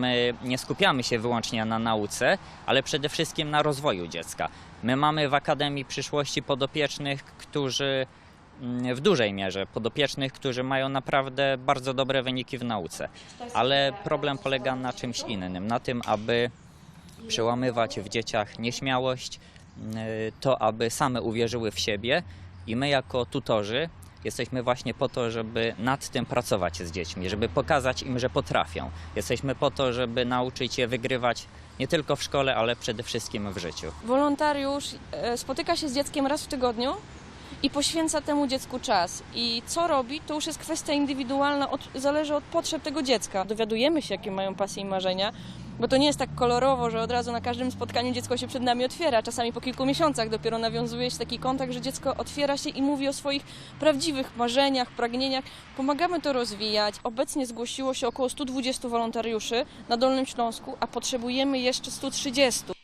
my nie skupiamy się wyłącznie na nauce, ale przede wszystkim na rozwoju dziecka. My mamy w Akademii Przyszłości podopiecznych, którzy mm, w dużej mierze podopiecznych, którzy mają naprawdę bardzo dobre wyniki w nauce. Ale problem polega na czymś innym, na tym, aby przełamywać w dzieciach nieśmiałość, y, to aby same uwierzyły w siebie i my jako tutorzy jesteśmy właśnie po to, żeby nad tym pracować z dziećmi, żeby pokazać im, że potrafią. Jesteśmy po to, żeby nauczyć je wygrywać nie tylko w szkole, ale przede wszystkim w życiu. Wolontariusz e, spotyka się z dzieckiem raz w tygodniu i poświęca temu dziecku czas. I co robi, to już jest kwestia indywidualna, od, zależy od potrzeb tego dziecka. Dowiadujemy się, jakie mają pasje i marzenia, bo to nie jest tak kolorowo, że od razu na każdym spotkaniu dziecko się przed nami otwiera. Czasami po kilku miesiącach dopiero nawiązuje się taki kontakt, że dziecko otwiera się i mówi o swoich prawdziwych marzeniach, pragnieniach. Pomagamy to rozwijać. Obecnie zgłosiło się około 120 wolontariuszy na Dolnym Śląsku, a potrzebujemy jeszcze 130.